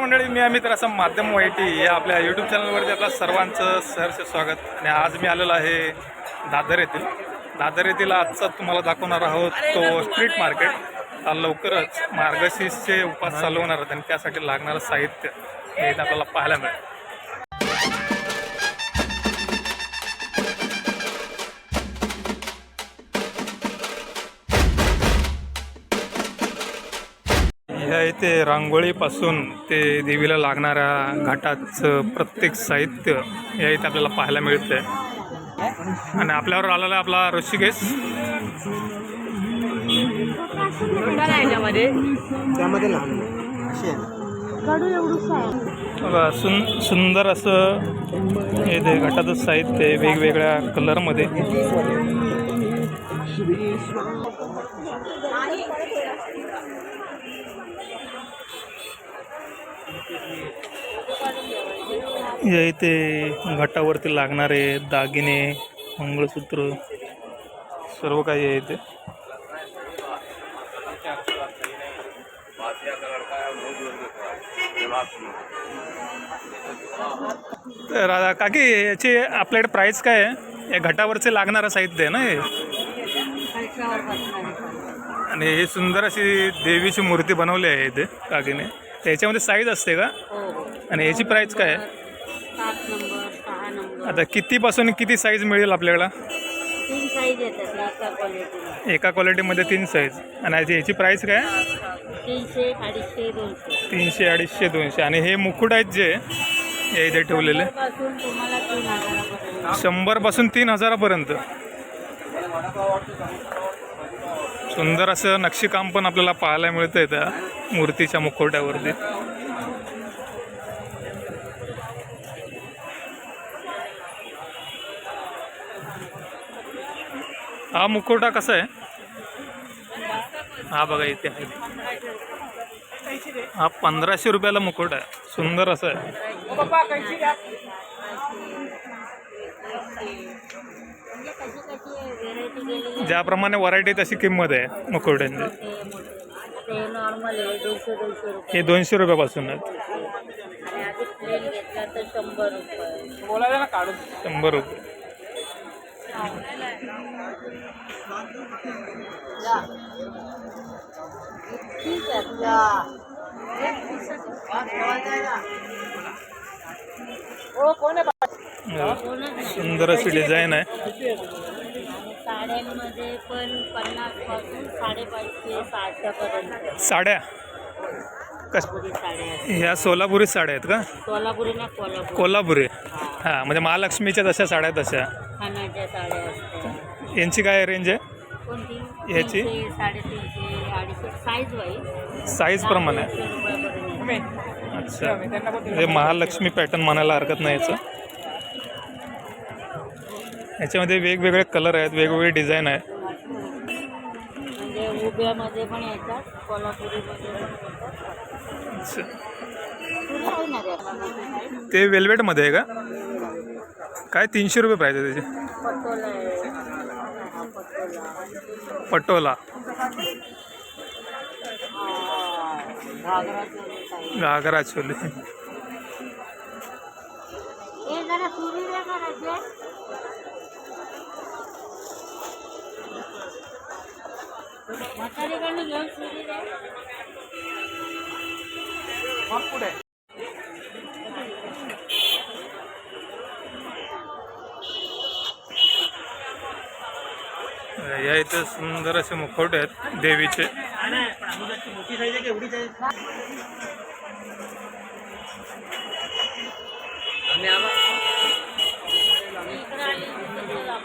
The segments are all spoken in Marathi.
मंडळी मी अमित असं माध्यम वाईटी या आपल्या यूट्यूब चॅनलवरती आपल्या सर्वांचं सहर्ष स्वागत. आणि आज मी आलेलो आहे दादर येथील. दादर येथील आजचा तुम्हाला दाखवणार आहोत तो स्ट्रीट मार्केट आता लवकरच मार्गशीर्षचे उपास चालू होणार आहेत आणि त्यासाठी लागणारं साहित्य हे आपल्याला पाहायला मिळेल. ह्या इथे रांगोळीपासून ते देवीला लागणाऱ्या घाटाचं प्रत्येक साहित्य या इथे आपल्याला पाहायला मिळतंय. आणि आपल्यावर आलेला आहे आपला ऋषिकेश. आहे. बघा, सुंदर असं हे ते घाटाचं साहित्य आहे वेगवेगळ्या कलरमध्ये. या इथे घटावरती लागणारे दागिने मंगळसूत्र सर्व काही आहे इथे. तर आता काकी याची आपल्याकडे प्राईस काय आहे? या घटावरचे लागणारं साहित्य आहे ना हे? आणि ही सुंदर अशी देवीची मूर्ती बनवली आहे इथे काकीने. त्याच्यामध्ये साईज असते का? आणि याची प्राईस काय आहे? नंबर आता कितीपासून किती साईज मिळेल आपल्याला? एका क्वालिटीमध्ये तीन साईज आणि याची याची प्राईस काय? तीनशे अडीचशे दोनशे. आणि हे मुकुट आहेत जे हे इथे ठेवलेले. शंभरपासून तीन हजारापर्यंत. सुंदर असं नक्षीकाम पण आपल्याला पाहायला मिळतंय त्या मूर्तीच्या मुखवट्यावरती. हा मुखवटा कसा आहे? हा बघा इथे आहे. हा पंधराशे रुपयाला मुखवटा आहे. सुंदर असं आहे. ज्याप्रमाणे व्हरायटी तशी किंमत आहे मुकुर्ड्यांची ते हे नॉर्मल आहे दोनशे दोनशे रुपये हे दोनशे रुपयापासून आहेत आणि आधी प्लेन घेतला तर शंभर रुपये. हो, शंभर रुपये आहे? सुंदर अशी डिझाईन आहे. साड्यांमध्ये पण पन्नासपासून साडेपाचशे सहाशेपर्यंत साड्या? कस साड्या आहेत. ह्या सोलापुरी साड्या आहेत का? कोल्हापुरी ना कोल्हापूर. कोल्हापुरी. हां. म्हणजे महालक्ष्मीच्या तशा साड्या आहेत तशा. खाण्याच्या साड्या असतात. यांची काय रेंज आहे? कोणती? याची? तीनशे, साडेतीनशे अडीचशे साईज वाईज साईज प्रमाणे. अच्छा. म्हणजे महालक्ष्मी पॅटर्न म्हणायला हरकत नाही याचं. याच्यामध्ये वेगवेगळे कलर आहेत वेगवेगळे डिझाईन आहे म्हणजे उभ्यामध्ये पण येतात कोल्हापुरीमध्ये पण येतात. अच्छा. तुला आहे? ना रे आपल्याला? ते वेल्वेटमध्ये आहे का? काय तीनशे रुपये प्राईस आहे त्याची? पटोला घागरा चोली आहे. घागरा चोली हे जरा सुरी दे करायचे म्हातारीकडनं घेऊन सुरी दे या इथे सुंदर असे मुखवटे आहेत देवीचे. इकडं आली की ते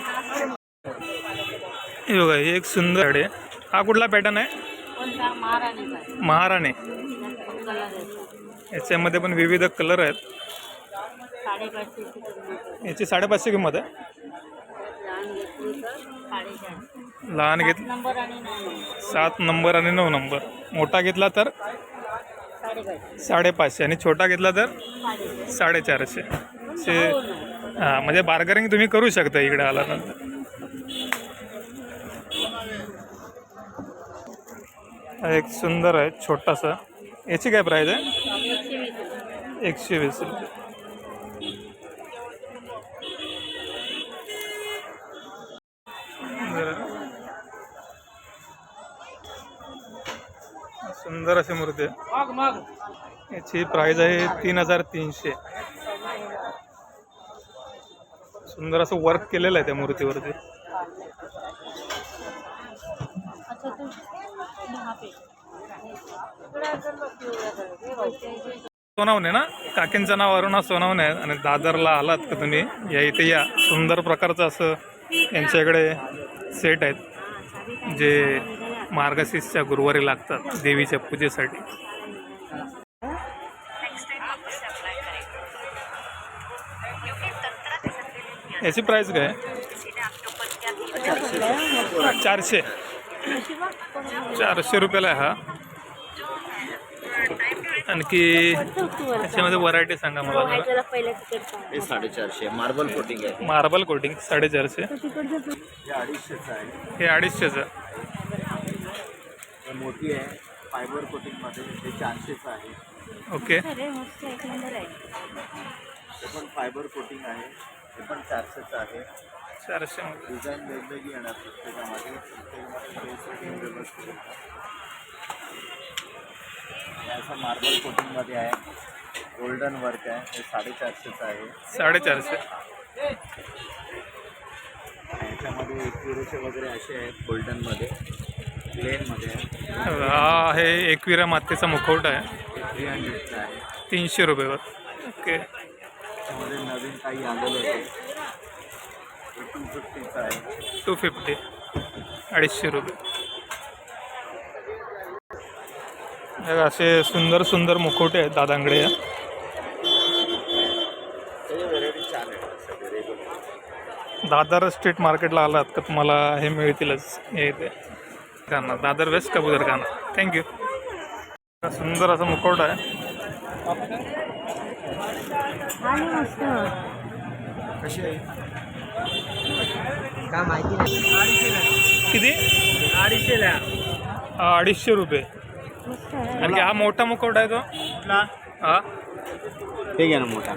दाखवायला हे बघा ही एक सुंदर आहे. हा कुठला पॅटर्न आहे? महाराणी. याच्यामध्ये पण विविध कलर आहेत. याची साडेपाचशे किंमत आहे. लहान घेत सात नंबर आणि नऊ नंबर. मोठा घेतला तर साडेपाचशे. आणि छोटा घेतला तर साडेचार साडेचारशे. हो. हां म्हणजे बार्गनिंग तुम्ही करू शकता इकडे आल्यानंतर. एक सुंदर आहे छोटासा. याची काय प्राईज आहे? एकशे वीस रुपये. सुंदर अशी मूर्ती आहे. याची प्राइस आहे तीन हजार तीनशे. सुंदर असं वर्क केलेलं आहे त्या मूर्तीवरती अच्छा तू यहाँ पे सोनावणे ना? काकींचं नाव अरुणा सोनावणे आहे. आणि दादरला आलात का तुम्ही? या इथे या. सुंदर प्रकारचं असं यांच्याकडे सेट आहेत जे मार्गशीर्षच्या गुरुवारी लागतात देवीच्या पूजेसाठी. याची प्राईस काय? चारशे. चारशे रुपयाला आहे हा. आणखी त्याच्यामध्ये व्हरायटी सांगा मला जरा. हे साडेचारशे. मार्बल कोटिंग आहे. मार्बल कोटिंग साडेचारशे. हे अडीचशेचं आहे. हे अडीचशेचं. हे मोठी आहे. फायबर कोटिंगमध्ये हे चारशेचं आहे. ओके. हे पण फायबर कोटिंग आहे. हे पण चारशेचं आहे. चारशे डिझाईन वेगवेगळी येणार प्रत्येकामध्ये प्रत्येकामध्ये व्यवस्थित. हे असं मार्बल कोटिंगमध्ये आहे. गोल्डन वर्क आहे. हे साडेचारशेचं आहे. साडेचारशे. ह्याच्यामध्ये एकविरेचे वगैरे असे आहेत गोल्डनमध्ये प्लेनमध्ये आहे. हा आहे एकविरा मातेचा मुखवटा आहे. हे थ्री हंड्रेडचं आहे. तीनशे रुपयेवर ओके. त्यामध्ये नवीन काही आलेलं होते हे टू फिफ्टीचं आहे. टू फिफ्टी अडीचशे रुपये. हे असे सुंदर सुंदर मुखवटे आहेत दादांकडे या. दादर स्ट्रीट मार्केटला आलात का तुम्हाला हे मिळतीलच. हे इथे खाना दादर वेस्ट कबूतर खाना. थँक्यू सुंदर असं मुखवटा आहे. आणि मस्त कशी आहे? का माहिती नाही. किती? अडीचशेला. अडीचशे रुपये. आणखी हा मोठा मुखवटा आहे तो. हा? ते घ्या ना मोठा.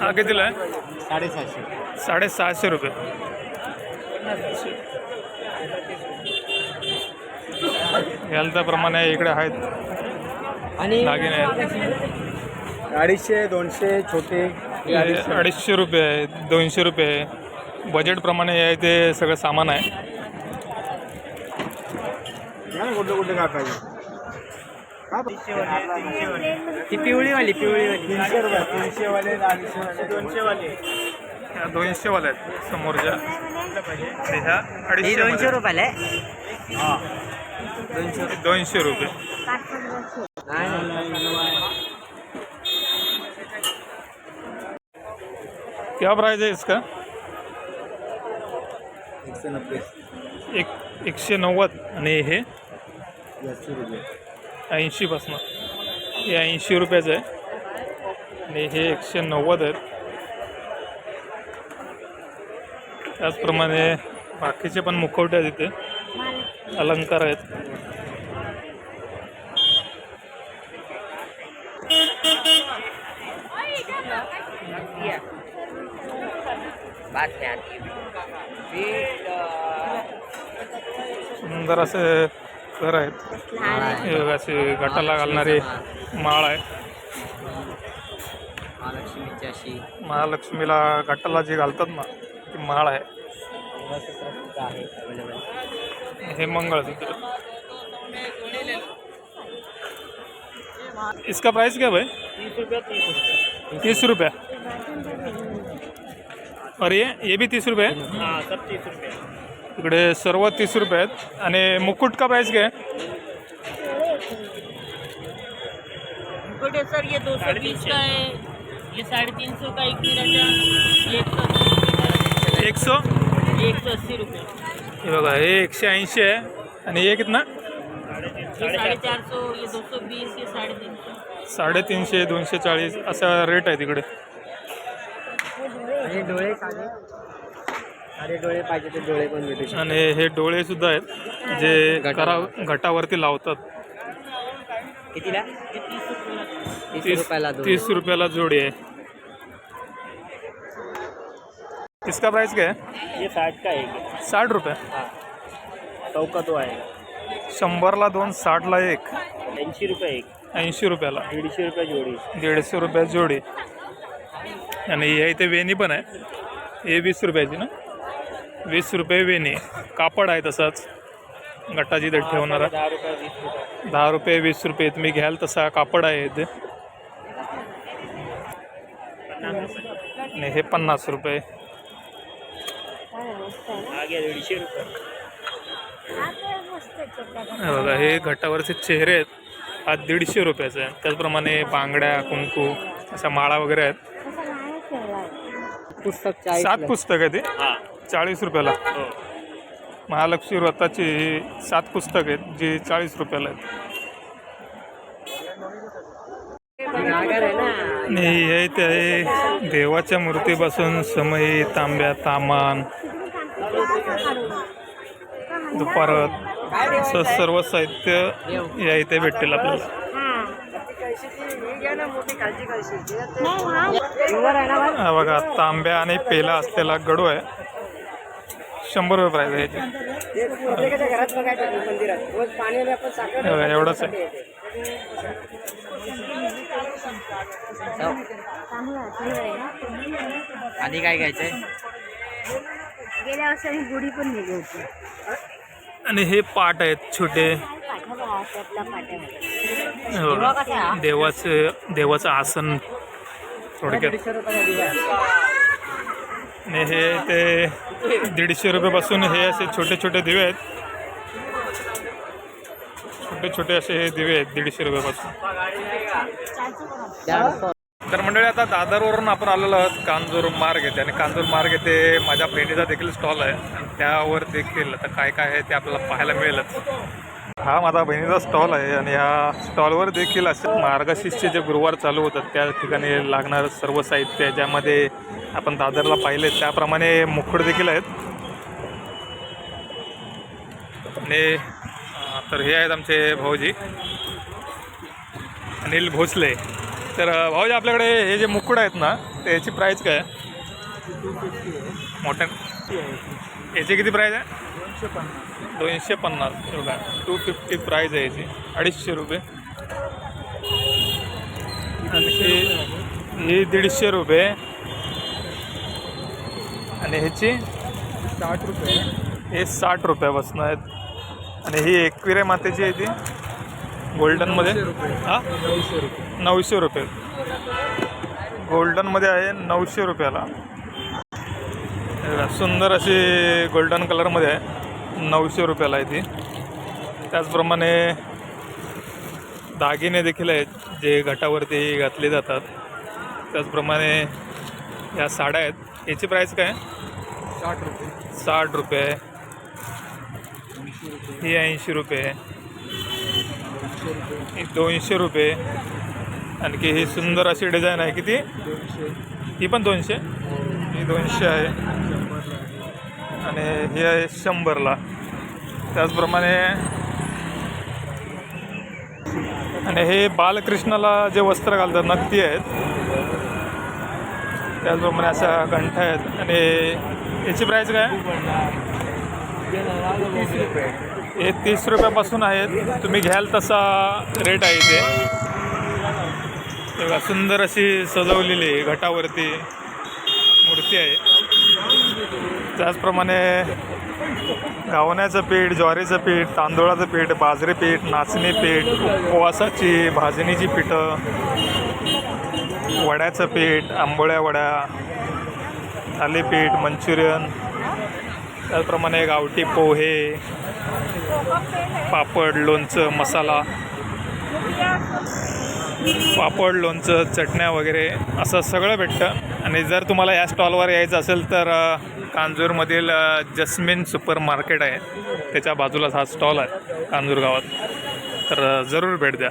हा कितीला आहे? साडेसातशे साडेसहाशे रुपये. घ्याल त्याप्रमाणे इकडे आहेत. आणि दागिने. आहेत अडीचशे दोनशे छोटे. हे अडीचशे रुपये आहे दोनशे रुपये आहे. बजेटप्रमाणे आहे ते सगळं सामान आहे. घ्या ना कुठले कुठले काय पाहिजे ती पिवळीवाली पिवळीवाली. तीनशे रुपये तीनशे वाले. अडीचशे वाले दोनशे वाले ह्या आहेत समोरच्या आणि ह्या अडीचशे दोनशे रुपयाला दोनशे रुपये. क्या प्राइस है इसका? एकशे नब्बे एक एकशे नव्वद. आणि हे? रुपये. ऐंशीपासनं हे ऐंशी रुपयाचं आहे. आणि हे एकशे नव्वद आहेत. त्याचप्रमाणे बाकीचे पण मुखवटे आहेत इथे. अलंकार आहेत. सुंदर असे घर आहेत. असे गटाला घालणारी माळ आहे. महालक्ष्मीची अशी महालक्ष्मीला गटाला जे घालतात ना ती माळ आहे. हे मंगळसूत्र इसका प्राइस क्या भाई? तीस रुपया. और ये ये भी तीस रुपये? है इकडे सर्व तीस रुपये आहेत. आणि मुकुट का प्राइस क्या है मुकुट सर ये दो सौ बीस का है। ये साढ़े तीन सौ का एक सौ एक सौ? अस्सी रुपये। हे बघा हे एकशे ऐंशी आहे. आणि हे कितना? ये साढ़े चार सौ ये दो सौ बीस ये साढ़े तीन सौ। साडेतीनशे दोनशे चाळीस असा रेट आहे तिकडे. डोळे काळे काळे डोळे पाहिजे ते डोळे पण भेटू शकतात. आणि हे डोळे सुद्धा आहेत जे करा घटावरती लावतात. कितीला? तीस रुपयाला तीस रुपयाला दोन तीस रुपयाला जोडी आहे. इसका प्राइस क्या है ये साठ का एक साठ रुपये. सौ का तो आएगा शंभरला दोन साठला एक. ऐंशी रुपये एक. ऐंशी रुपयाला. दीडशे रुपये जोडी. दीडशे रुपये जोडी. आणि या इथे वेणी पण आहे. हे वीस रुपयाची ना? वीस रुपये वेणी. कापड आहे तसाच. गटाची इथे ठेवणारा. दहा रुपये वीस रुपये. तुम्ही घ्याल तसा कापड आहे इथे. आणि हे पन्नास रुपये. हे बघा हे घटावरचे चेहरे आहेत. हा दीडशे रुपयाचा आहे त्याचप्रमाणे बांगड्या कुंकू अशा माळा वगैरे आहेत. पुस्तक सात पुस्तक आहे ते हा. चाळीस रुपयाला. हो. महालक्ष्मी व्रताची ही सात पुस्तक आहेत जी चाळीस रुपयाला आहेत. आहे आणि हे ते देवाच्या मूर्तीपासून समई तांब्या तामान दुपारत. असं सर्व साहित्य या इथे भेटेल आपल्याला. बघा तांब्या आणि पेला असलेला गडू आहे. शंभर रुपये प्राईज आहे याची घरात बघायचं मंदिरात. रोज पाणी आपण साखर हे बघा, एवढंच आहे. आणि काय घ्यायचंय? गेल्या वर्षी आम्ही गुढी पण होती. आणि हे पाट आहेत छोटे. हे. देवाचं देवाचं आसन थोडक्यात. आणि हे ते दीडशे रुपयापासून हे असे छोटे छोटे दिवे आहेत. छोटे छोटे असे हे दिवे आहेत दीडशे रुपयापासून. तर मंडळी आता दादरवरून आपण आलेलो आहोत कांजूर मार्ग येते आणि कांजूर मार्ग येथे माझ्या बहिणीचा देखील स्टॉल आहे. आणि त्यावर देखील आता काय काय आहे ते आपल्याला पाहायला मिळेलच. हा माझा बहिणीचा स्टॉल आहे आणि ह्या स्टॉलवर देखील असे मार्गशीर्षचे जे गुरुवार चालू होतात त्या ठिकाणी लागणारं सर्व साहित्य ज्यामध्ये आपण दादरला पाहिले त्याप्रमाणे मुखड देखील आहेत. आणि तर हे आहेत आमचे भाऊजी. अनिल भोसले. तर भाऊजी आपल्याकडे हे जे मुकुड आहेत ना त्याची प्राईस काय? आहे मोठ्या याची किती प्राईस आहे? दोनशे पन्नास बघा टू फिफ्टी प्राईज आहे याची. अडीचशे रुपये. आणखी ही दीडशे रुपये. आणि ह्याची साठ रुपये. हे साठ रुपयापासून आहेत. आणि ही एकविरे मातेची आहे ती. गोल्डनमध्ये हां? नऊशे रुपये. नऊशे रुपये. गोल्डनमध्ये आहे नऊशे रुपयाला. सुंदर अशी गोल्डन कलरमध्ये आहे. नऊशे रुपयाला आहे ती. त्याचप्रमाणे दागिने देखील आहेत जे घटावरती घातले जातात. त्याचप्रमाणे या साड्या आहेत. याची प्राईस काय? साठ रुपये. साठ रुपये. ही ऐंशी रुपये. ही दोनशे रुपये. आणखी ही सुंदर अशी डिझाईन आहे किती? ही पण दोनशे? ही. दोनशे आहे. आणि ही आहे शंभरला. त्याचप्रमाणे आणि हे बालकृष्णाला जे वस्त्र घालतात ना आहेत. त्याचप्रमाणे अशा कंठ आहेत. आणि याची प्राईस काय? हे तीस रुपयापासून आहेत. तुम्ही घ्याल तसा रेट आहे इथे. बघा, सुंदर अशी सजवलेली घटावरती मूर्ती आहे. त्याचप्रमाणे घावण्याचं पीठ ज्वारीचं पीठ तांदूळाचं पीठ बाजरी पीठ नाचणी पीठ उपवासाची भाजणीची पिठं वड्याचं पीठ आंबोळ्या वड्या थालीपीठ मंचुरियन त्याचप्रमाणे गावठी पोहे पापड लोणचं मसाला पापड लोणचं चटण्या वगैरे असं सगळं भेटतं. आणि जर तुम्हाला या स्टॉलवर यायचं असेल तर कांजूरमधील जस्मिन सुपर मार्केट आहे. त्याच्या बाजूलाच हा स्टॉल आहे कांजूर गावात. तर जरूर भेट द्या.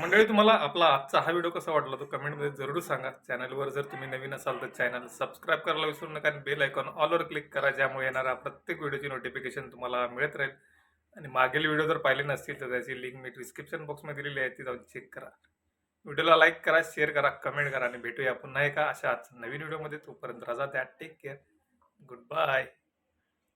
मंडळी तुम्हाला आपला आजचा हा व्हिडिओ कसा वाटला तो कमेंटमध्ये जरूर सांगा. चॅनलवर जर तुम्ही नवीन असाल तर चॅनल सबस्क्राईब करायला विसरू नका आणि बेल आयकॉन ऑलवर क्लिक करा ज्यामुळे येणाऱ्या प्रत्येक व्हिडिओची नोटिफिकेशन तुम्हाला मिळत राहील. आणि मागील व्हिडिओ जर पाहिले नसतील तर त्याची लिंक मी डिस्क्रिप्शन बॉक्समध्ये दिलेली आहे ती जाऊन चेक करा. व्हिडिओला लाईक करा शेअर करा कमेंट करा आणि भेटूया पुन्हा एका अशाच नवीन व्हिडिओमध्ये. तोपर्यंत रजा द्या. Take care. Good bye.